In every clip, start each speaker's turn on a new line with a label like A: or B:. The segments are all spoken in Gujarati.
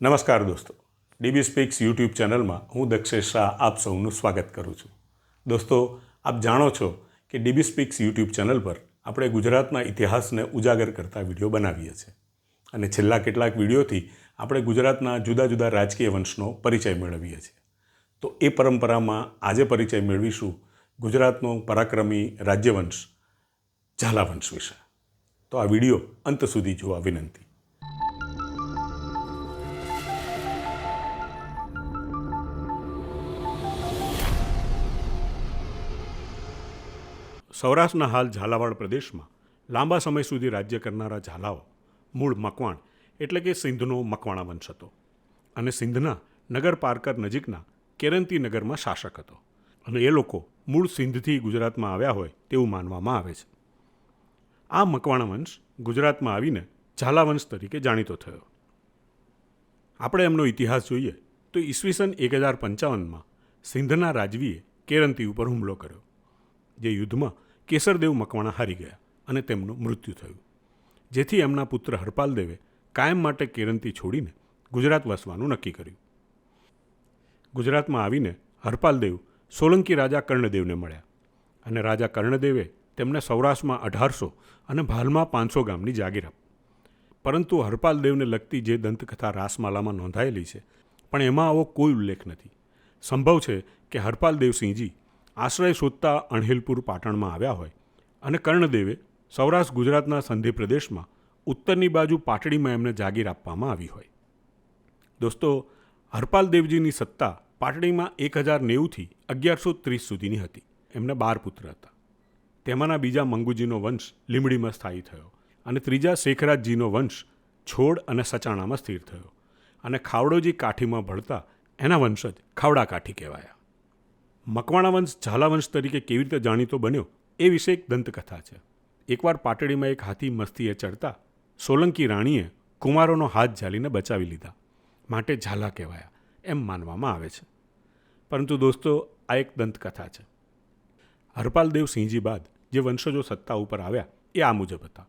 A: નમસ્કાર દોસ્તો. ડીબી સ્પીક્સ યુટ્યુબ ચેનલમાં હું દક્ષેશ શાહ આપ સૌનું સ્વાગત કરું છું. દોસ્તો, આપ જાણો છો કે ડીબી સ્પીક્સ યુટ્યુબ ચેનલ પર આપણે ગુજરાતના ઇતિહાસને ઉજાગર કરતા વીડિયો બનાવીએ છીએ. અને છેલ્લા કેટલાક વિડીયોથી આપણે ગુજરાતના જુદા જુદા રાજકીય વંશનો પરિચય મેળવીએ છીએ. તો એ પરંપરામાં આજે પરિચય મેળવીશું ગુજરાતનો પરાક્રમી રાજ્યવંશ ઝાલાવંશ વિશે. તો આ વીડિયો અંત સુધી જોવા વિનંતી. સૌરાષ્ટ્રના હાલ ઝાલાવાડ પ્રદેશમાં લાંબા સમય સુધી રાજ્ય કરનારા ઝાલાઓ મૂળ મકવાણ એટલે કે સિંધનો મકવાણા વંશ હતો અને સિંધના નગર પારકર નજીકના કેરંતી નગરમાં શાસક હતો. અને એ લોકો મૂળ સિંધથી ગુજરાતમાં આવ્યા હોય તેવું માનવામાં આવે છે. આ મકવાણા વંશ ગુજરાતમાં આવીને ઝાલા વંશ તરીકે જાણીતો થયો. આપણે એમનો ઇતિહાસ જોઈએ તો ઈસવીસન એક હજાર પંચાવનમાં સિંધના રાજવીએ કેરંતી ઉપર હુમલો કર્યો, જે યુદ્ધમાં કેસરદેવ મકવાણા હારી ગયા અને તેમનું મૃત્યુ થયું. જેથી એમના પુત્ર હરપાલદેવે કાયમ માટે કેરંતી છોડીને ગુજરાત વસવાનું નક્કી કર્યું. ગુજરાતમાં આવીને હરપાલદેવ સોલંકી રાજા કર્ણદેવને મળ્યા અને રાજા કર્ણદેવે તેમને સૌરાષ્ટ્રમાં અઢારસો અને ભાલમાં પાંચસો ગામની જાગીર આપી. પરંતુ હરપાલદેવને લગતી જે દંતકથા રાસમાલામાં નોંધાયેલી છે, પણ એમાં આવો કોઈ ઉલ્લેખ નથી. સંભવ છે કે હરપાલદેવસિંહજી આશ્રય શોધતા અણહિલપુર પાટણમાં આવ્યા હોય અને કર્ણદેવે સૌરાષ્ટ્ર ગુજરાતના સંધિ પ્રદેશમાં ઉત્તરની બાજુ પાટડીમાં એમને જાગીર આપવામાં આવી હોય. દોસ્તો, હરપાલ દેવજીની સત્તા પાટડીમાં એક હજાર નેવુંથી અગિયારસો ત્રીસ સુધીની હતી. એમને બાર પુત્ર હતા. તેમાંના બીજા મંગુજીનો વંશ લીમડીમાં સ્થાયી થયો અને ત્રીજા શેખરાજજીનો વંશ છોડ અને સચાણામાં સ્થિર થયો અને ખાવડોજી કાઠીમાં ભળતા એના વંશજ ખાવડા કાઠી કહેવાયા. મકવાણા વંશ, ઝાલા વંશ તરીકે કેવી રીતે જાણીતો બન્યો એ વિશે એક દંતકથા છે. એકવાર પાટડીમાં એક હાથી મસ્તીએ ચડતા સોલંકી રાણીએ કુમારોનો હાથ ઝાલીને બચાવી લીધા. માટે ઝાલા કહેવાયા એમ માનવામાં આવે છે. પરંતુ દોસ્તો, આ એક દંતકથા છે. હરપાલદેવ સિંહજી બાદ જે વંશજો સત્તા ઉપર આવ્યા એ આ મુજબ હતા.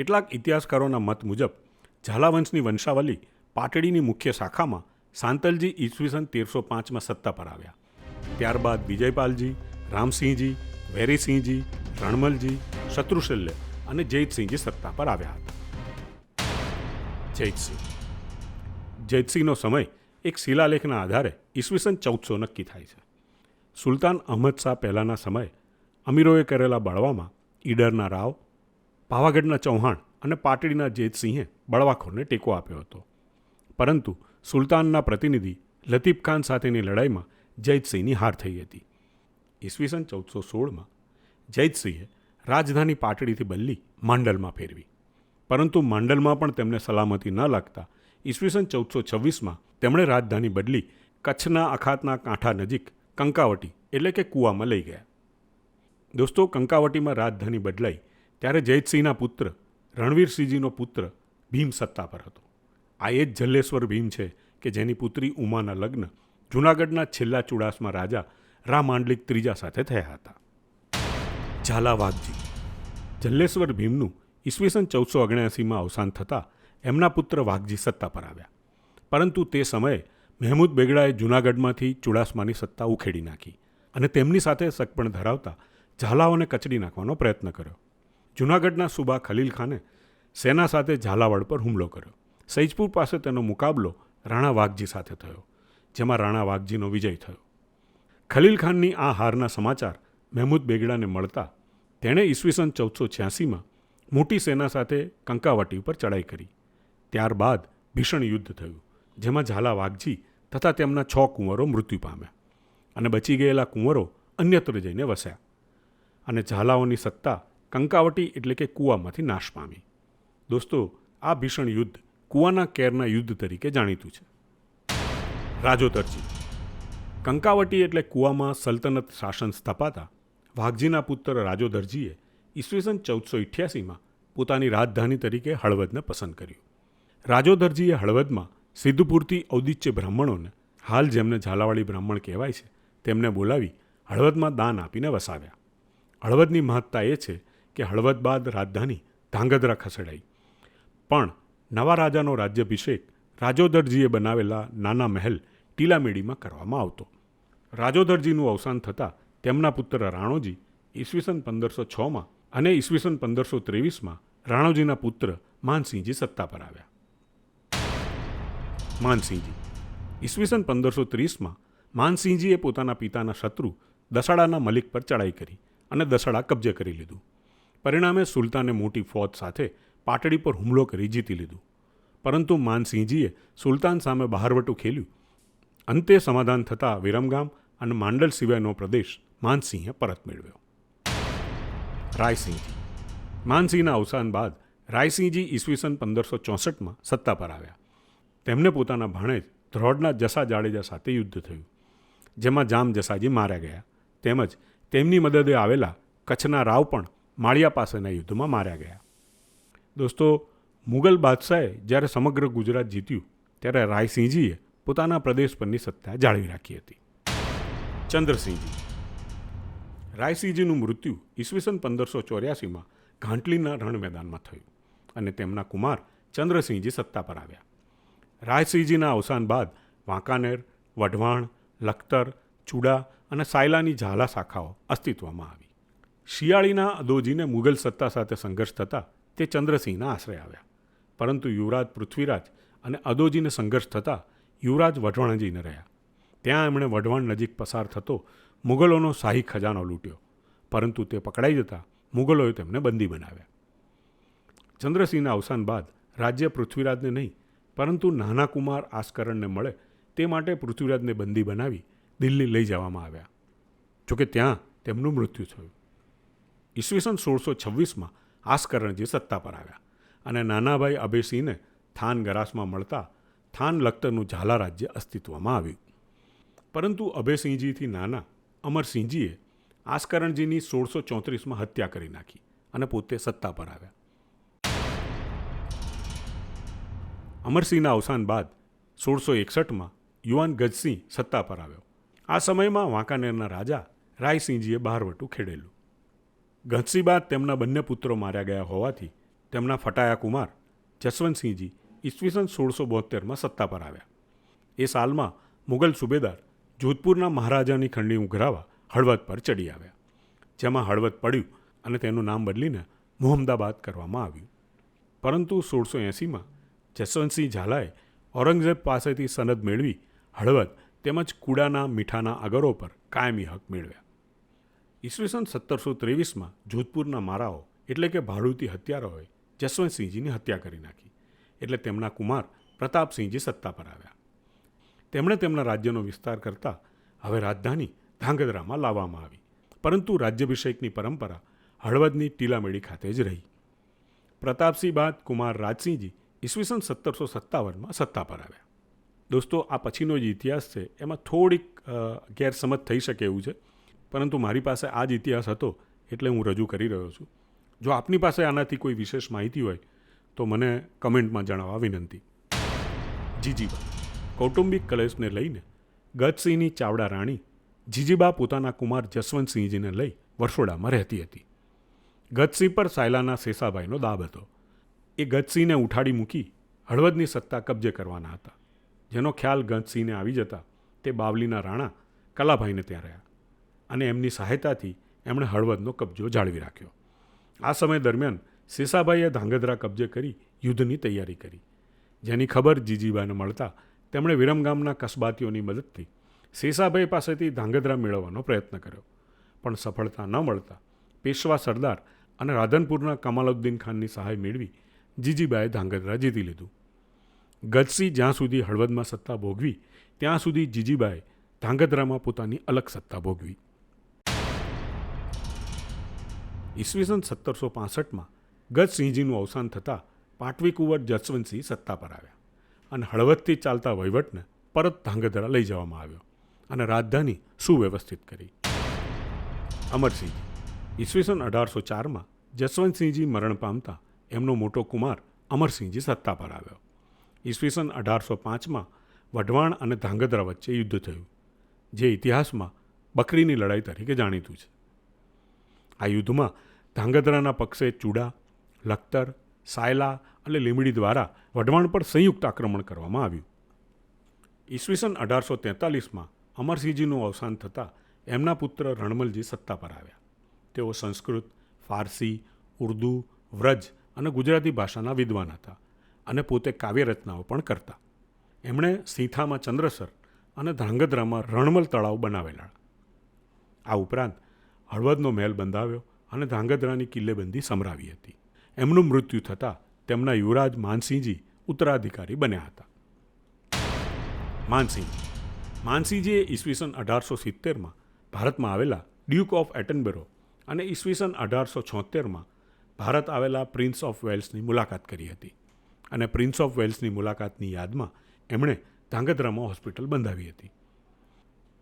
A: કેટલાક ઇતિહાસકારોના મત મુજબ, ઝાલાવંશની વંશાવલી પાટડીની મુખ્ય શાખામાં સાંતલજી ઈસવીસન તેરસો પાંચમાં સત્તા પર આવ્યા. ત્યારબાદ વિજયપાલજી, રામસિંહજી, વેરીસિંહજી, રણમલજી, શત્રુશલ્ય અને જયતસિંહજી સત્તા પર આવ્યા હતા. જયતસિંહ જયતસિંહનો સમય એક શિલાલેખના આધારે ઈસવીસન ચૌદસો નક્કી થાય છે. સુલતાન અહમદ શાહ પહેલાંના સમયે અમીરોએ કરેલા બળવામાં ઈડરના રાવ પાવાગઢના ચૌહાણ અને પાટડીના જેતસિંહે બળવાખોરને ટેકો આપ્યો હતો. પરંતુ સુલતાનના પ્રતિનિધિ લતીફ ખાન સાથેની લડાઈમાં જૈતસિંહની હાર થઈ હતી. ઈસવીસન ચૌદસો સોળમાં જૈતસિંહે રાજધાની પાટડીથી બદલી માંડલમાં ફેરવી. પરંતુ માંડલમાં પણ તેમને સલામતી ન લાગતા ઈસવીસન ચૌદસો છવ્વીસમાં તેમણે રાજધાની બદલી કચ્છના અખાતના કાંઠા નજીક કંકાવટી એટલે કે કૂવામાં લઈ ગયા. દોસ્તો, કંકાવટીમાં રાજધાની બદલાઈ ત્યારે જયતસિંહના પુત્ર, રણવીરસિંહજીનો પુત્ર ભીમ સત્તા પર હતો. આ એ જ જલ્લેશ્વર ભીમ છે કે જેની પુત્રી ઉમાના લગ્ન જૂનાગઢના છેલ્લા ચુડાસમાં રાજા રામાંડલિક ત્રીજા સાથે થયા હતા. ઝાલાવાદજી જલ્લેશ્વર ભીમનું ઈસવીસન ચૌદસો ઓગણ્યાસીમાં અવસાન થતાં એમના પુત્ર વાઘજી સત્તા પર આવ્યા. પરંતુ તે સમયે મહેમૂદ બેગડાએ જૂનાગઢમાંથી ચુડાસમાની સત્તા ઉખેડી નાખી અને તેમની સાથે સગપણ ધરાવતા ઝાલાઓને કચડી નાખવાનો પ્રયત્ન કર્યો. જૂનાગઢના સુબા ખલીલ ખાને સેના સાથે ઝાલાવાડ પર હુમલો કર્યો. સૈજપુર પાસે તેનો મુકાબલો રાણા વાઘજી સાથે થયો, જેમાં રાણા વાઘજીનો વિજય થયો. ખલીલ ખાનની આ હારના સમાચાર મહેમૂદ બેગડાને મળતા તેણે ઈસવીસન ચૌદસો છ્યાસીમાં મોટી સેના સાથે કંકાવટી ઉપર ચડાઈ કરી. ત્યારબાદ ભીષણ યુદ્ધ થયું, જેમાં ઝાલા વાઘજી તથા તેમના છ કુંવરો મૃત્યુ પામ્યા અને બચી ગયેલા કુંવરો અન્યત્ર જઈને વસ્યા. અને ઝાલાઓની સત્તા કંકાવટી એટલે કે કૂવામાંથી નાશ પામી. દોસ્તો, આ ભીષણ યુદ્ધ કૂવાના કેરના યુદ્ધ તરીકે જાણીતું છે. રાજોતરજી કંકાવટી એટલે કૂવામાં સલ્તનત શાસન સ્થપાતા વાઘજીના પુત્ર રાજોદરજીએ ઈસવીસન ચૌદસો ઇઠ્યાસીમાં પોતાની રાજધાની તરીકે હળવદને પસંદ કર્યું. રાજોદરજીએ હળવદમાં સિદ્ધપુરથી ઔદિત્ય બ્રાહ્મણોને હાલ જેમને ઝાલાવાળી બ્રાહ્મણ કહેવાય છે, તેમને બોલાવી હળવદમાં દાન આપીને વસાવ્યા. હળવદની મહત્તા એ છે કે હળવદ બાદ રાજધાની ધાંગધ્રા ખસેડાઈ. પણ નવા રાજાનો રાજ્યાભિષેક રાજોદરજીએ બનાવેલા નાના મહેલ ટીલામેડીમાં કરવામાં આવતો. રાજોદરજીનું અવસાન થતાં તેમના પુત્ર રાણોજી ઈસવીસન પંદરસો છમાં અને ઈસવીસન પંદરસો ત્રેવીસમાં રાણોજીના પુત્ર માનસિંહજી સત્તા પર આવ્યા. માનસિંહજી, ઈસવીસન પંદરસો ત્રીસમાં માનસિંહજીએ પોતાના પિતાના શત્રુ દસાડાના મલિક પર ચડાઈ કરી અને દસાડા કબજે કરી લીધું. પરિણામે સુલતાને મોટી ફોજ સાથે પાટડી પર હુમલો કરી જીતી લીધું. પરંતુ માનસિંહજીએ સુલતાન સામે બહારવટું ખેલ્યું. અંતે સમાધાન થતાં વિરમગામ અને માંડલ સિવાયનો પ્રદેશ માનસિંહે પરત મેળવ્યો. રાયસિંહજી. માનસિંહના અવસાન બાદ રાયસિંહજી ઈસવીસન પંદરસો ચોસઠમાં સત્તા પર આવ્યા. તેમને પોતાના ભાણેજ ધ્રોડના જસા જાડેજા સાથે યુદ્ધ થયું. જેમાં જામ જસાજી માર્યા ગયા. તેમજ તેમની મદદે આવેલા કચ્છના રાવ પણ માળિયા પાસેના યુદ્ધમાં માર્યા ગયા. દોસ્તો, મુગલ બાદશાહે જ્યારે સમગ્ર ગુજરાત જીત્યું, ત્યારે રાયસિંહજીએ પોતાના પ્રદેશ પરની સત્તા જાળવી રાખી હતી. ચંદ્રસિંહજી. રાયસિંહજીનું મૃત્યુ ઈસવીસન પંદરસો ચોર્યાસીમાં ઘાંટલીના રણ મેદાનમાં થયું અને તેમના કુમાર ચંદ્રસિંહજી સત્તા પર આવ્યા. રાયસિંહજીના અવસાન બાદ વાંકાનેર, વઢવાણ, લખતર, ચુડા અને સાયલાની ઝાલા શાખાઓ અસ્તિત્વમાં આવી. શિયાળીના અદોજીને મુગલ સત્તા સાથે સંઘર્ષ થતાં તે ચંદ્રસિંહના આશરે આવ્યા. પરંતુ યુવરાજ પૃથ્વીરાજ અને અદોજીને સંઘર્ષ થતાં યુવરાજ વઢવાણજીને રહ્યા. ત્યાં એમણે વઢવાણ નજીક પસાર થતો મુગલોનો શાહી ખજાનો લૂંટ્યો. પરંતુ તે પકડાઈ જતાં મુગલોએ તેમને બંદી બનાવ્યા. ચંદ્રસિંહના અવસાન બાદ રાજ્ય પૃથ્વીરાજને નહીં, પરંતુ નાના કુમાર આસ્કરણને મળે તે માટે પૃથ્વીરાજને બંદી બનાવી દિલ્હી લઈ જવામાં આવ્યા. જોકે ત્યાં તેમનું મૃત્યુ થયું. ઈસવીસન સોળસો છવ્વીસમાં આસ્કરણજી સત્તા પર આવ્યા અને નાનાભાઈ અભયસિંહને થાન ગરાસમાં મળતા થાન લખતરનું ઝાલા રાજ્ય અસ્તિત્વમાં આવ્યું. પરંતુ અભયસિંહજીથી નાના અમરસિંહજીએ આસ્કરણજીની સોળસો ચોત્રીસમાં હત્યા કરી નાખી અને પોતે સત્તા પર આવ્યા. અમરસિંહના અવસાન બાદ સોળસો એકસઠમાં યુવાન ગજસિંહ સત્તા પર આવ્યો. આ સમયમાં વાંકાનેરના રાજા રાયસિંહજીએ બહારવટું ખેડેલું. ગજસિંહ બાદ તેમના બંને પુત્રો માર્યા ગયા હોવાથી તેમના ફટાયા કુમાર, જસવંતસિંહજી ઈસવીસન સોળસો બોતેરમાં સત્તા પર આવ્યા. એ સાલમાં મુગલ સુબેદાર જોધપુરના મહારાજાની ખંડી ઉઘરાવા હળવદ પર ચડી આવ્યા. જેમાં હળવદ પડ્યું અને તેનું નામ બદલીને મોહમ્મદાબાદ કરવામાં આવ્યું. પરંતુ સોળસો એંસીમાં જસવંતસિંહ ઝાલાએ ઔરંગઝેબ પાસેથી સનદ મેળવી હળવદ તેમજ કુડાના મીઠાના અગરો પર કાયમી હક મેળવ્યા. ઈસવીસન સત્તરસો ત્રેવીસમાં જોધપુરના મારાઓ, એટલે કે ભાડુતી હત્યારાઓએ જસવંતસિંહજીની હત્યા કરી નાખી. એટલે તેમના કુમાર પ્રતાપસિંહજી સત્તા પર આવ્યા. તેમણે તેમના રાજ્યનો વિસ્તાર કરતા હવે રાજધાની ધાંગધ્રામાં લાવવામાં આવી. પરંતુ રાજ્યાભિષેકની પરંપરા હળવદની ટીલામેડી ખાતે જ રહી. પ્રતાપસિંહ બાદ કુમાર રાજસિંહજી ઈસવીસન સત્તરસો સત્તાવનમાં સત્તા પર આવ્યા. દોસ્તો, આ પછીનો જે ઇતિહાસ છે. એમાં થોડીક ગેરસમજ થઈ શકે એવું છે. પરંતુ મારી પાસે આ જ ઇતિહાસ હતો એટલે હું રજૂ કરી રહ્યો છું. જો આપની પાસે આનાથી કોઈ વિશેષ માહિતી હોય, તો મને કમેન્ટમાં જણાવવા વિનંતી. જીજીબા. કૌટુંબિક કલેશને લઈને ગજસિંહની ચાવડા રાણી જીજીબા પોતાના કુમાર જસવંતસિંહજીને લઈ વરસોડામાં રહેતી હતી. ગજસિંહ પર સાયલાના શેષાભાઈનો દાબ હતો. એ ગજસિંહને ઉઠાડી મૂકી હળવદની સત્તા કબજે કરવાના હતા. જેનો ખ્યાલ ગજસિંહને આવી જતા તે બાવલીના રાણા કલાભાઈને ત્યાં રહ્યા. અને એમની સહાયતાથી એમણે હળવદનો કબજો જાળવી રાખ્યો. આ સમય દરમિયાન શેષાભાઈએ ધાંગધ્રા કબજે કરી યુદ્ધની તૈયારી કરી. જેની ખબર જીજીબાને મળતા તેમણે વિરમગામના કસબાતીઓની મદદથી શેષાભાઈ પાસેથી ધાંગધ્રા મેળવવાનો પ્રયત્ન કર્યો. પણ સફળતા ન મળતા પેશવા સરદાર અને રાધનપુરના કમાલુદ્દીન ખાનની સહાય મેળવી જીજીબાએ ધાંગધ્રા જીતી લીધું. ગજસિંહ જ્યાં સુધી હળવદમાં સત્તા ભોગવી, ત્યાં સુધી જીજીબાએ ધાંગધ્રામાં પોતાની અલગ સત્તા ભોગવી. ઈસવીસન સત્તરસો પાસઠમાં ગજસિંહજીનું અવસાન થતાં પાટવી કુંવર જસવંતસિંહ સત્તા પર આવ્યા અને હળવદથી ચાલતા વહીવટને પરત ધાંગધ્રા લઈ જવામાં આવ્યો અને રાજધાની સુવ્યવસ્થિત કરી. અમરસિંહ ઈસવીસન અઢારસો ચારમાં જસવંતસિંહજી મરણ પામતા એમનો મોટો કુમાર અમરસિંહજી સત્તા પર આવ્યો. ઈસવીસન અઢારસો પાંચમાં વઢવાણ અને ધાંગધ્રા વચ્ચે યુદ્ધ થયું, જે ઇતિહાસમાં બકરીની લડાઈ તરીકે જાણીતું છે. આ યુદ્ધમાં ધાંગધ્રાના પક્ષે ચૂડા, લખતર, સાયલા અને લીમડી દ્વારા વઢવાણ પર સંયુક્ત આક્રમણ કરવામાં આવ્યું. ઈસવીસન અઢારસો તેતાલીસમાં અમરસિંહજીનું અવસાન થતાં એમના પુત્ર રણમલજી સત્તા પર આવ્યા. તેઓ સંસ્કૃત, ફારસી, ઉર્દૂ, વ્રજ અને ગુજરાતી ભાષાના વિદ્વાન હતા અને પોતે કાવ્યરચનાઓ પણ કરતા. એમણે સીથામાં ચંદ્રસર અને ધ્રાંગધ્રામાં રણમલ તળાવ બનાવેલા. આ ઉપરાંત હળવદનો મહેલ બંધાવ્યો અને ધ્રાંગધ્રાની કિલ્લેબંધી સમરાવી હતી. એમનું મૃત્યુ થતાં તેમના યુવરાજ માનસિંહજી ઉત્તરાધિકારી બન્યા હતા. માનસિંહ. માનસિંહજીએ ઈસવીસન અઢારસો સિત્તેરમાં ભારતમાં આવેલા ડ્યુક ઓફ એટનબેરો અને ઈસવીસન અઢારસો છોતેરમાં ભારત આવેલા પ્રિન્સ ઓફ વેલ્સની મુલાકાત કરી હતી અને પ્રિન્સ ઓફ વેલ્સની મુલાકાતની યાદમાં એમણે ધાંગધ્રામાં હોસ્પિટલ બંધાવી હતી.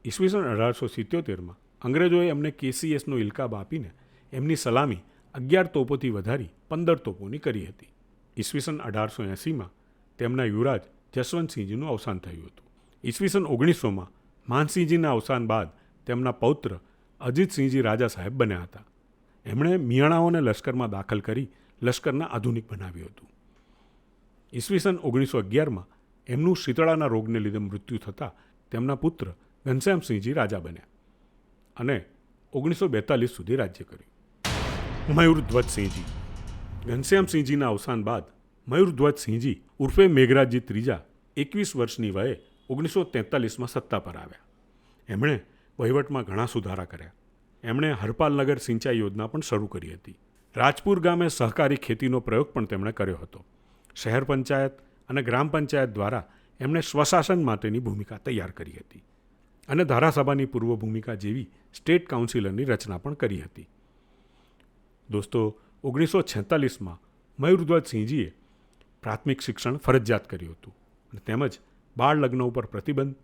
A: ઈસવીસન અઢારસો સિત્યોતેરમાં અંગ્રેજોએ એમને કેસીએસનો ઇલકાબ આપીને એમની સલામી અગિયાર તોપોથી વધારી પંદર તોપોની કરી હતી. ઈસવીસન અઢારસો એંસીમાં તેમના યુવરાજ જસવંતસિંહજીનું અવસાન થયું હતું. ઈસવીસન ઓગણીસોમાં માનસિંહજીના અવસાન બાદ તેમના પૌત્ર અજીતસિંહજી રાજા સાહેબ બન્યા હતા. એમણે મિયાણાઓને લશ્કરમાં દાખલ કરી લશ્કરના આધુનિક બનાવ્યું હતું. ઈસવીસન ઓગણીસો અગિયારમાં એમનું શીતળાના રોગને લીધે મૃત્યુ થતાં તેમના પુત્ર ઘનશ્યામસિંહજી રાજા બન્યા અને ઓગણીસો બેતાલીસ સુધી રાજ્ય કર્યું. મયુરધ્વજસિંહજી. ઘનશ્યામસિંહજીના અવસાન બાદ મયુરધ્વજસિંહજી ઉર્ફે મેઘરાજજી ત્રીજા એકવીસ વર્ષની વયે ઓગણીસો તેતાલીસમાં સત્તા પર આવ્યા. એમણે વહીવટમાં ઘણા સુધારા કર્યા. એમણે હરપાલનગર સિંચાઈ યોજના પણ શરૂ કરી હતી. રાજપુર ગામે સહકારી ખેતીનો પ્રયોગ પણ તેમણે કર્યો હતો. શહેર પંચાયત અને ગ્રામ પંચાયત દ્વારા એમણે સ્વશાસન માટેની ભૂમિકા તૈયાર કરી હતી અને ધારાસભાની પૂર્વ ભૂમિકા જેવી સ્ટેટ કાઉન્સિલરની રચના પણ કરી હતી. દોસ્તો ઓગણીસો છેતાલીસમાં મયુરધ્વજસિંહજીએ પ્રાથમિક શિક્ષણ ફરજિયાત કર્યું હતું અને તેમજ બાળ લગ્ન ઉપર પ્રતિબંધ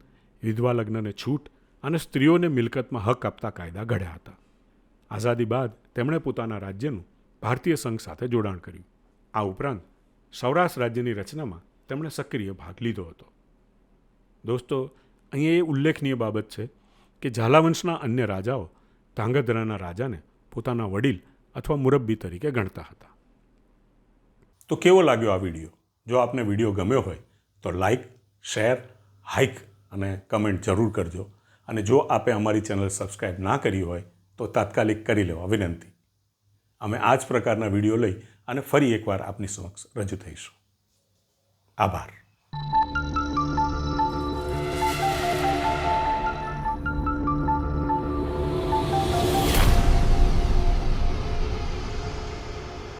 A: વિધવા લગ્નને છૂટ અને સ્ત્રીઓને મિલકતમાં હક આપતા કાયદા ઘડ્યા હતા. આઝાદી બાદ તેમણે પોતાના રાજ્યનું ભારતીય સંઘ સાથે જોડાણ કર્યું. આ ઉપરાંત સૌરાષ્ટ્ર રાજ્યની રચનામાં તેમણે સક્રિય ભાગ લીધો હતો. દોસ્તો, અહીંયા એ ઉલ્લેખનીય બાબત છે કે ઝાલાવંશના અન્ય રાજાઓ ધાંગધ્રાના રાજાને પોતાના વડીલ અથવા મુરબ્બી તરીકે ગણતા હતા. તો કેવો લાગ્યો આ વીડિયો? જો આપને વીડિયો ગમ્યો હોય, તો લાઈક, શેર હાઇક અને કમેન્ટ જરૂર કરજો. અને જો આપે અમારી ચેનલ સબસ્ક્રાઈબ ના કરી હોય, તો તાત્કાલિક કરી લેવા વિનંતી. અમે આ જ પ્રકારના વીડિયો લઈ અને ફરી એકવાર આપની સમક્ષ રજૂ થઈશું. આભાર.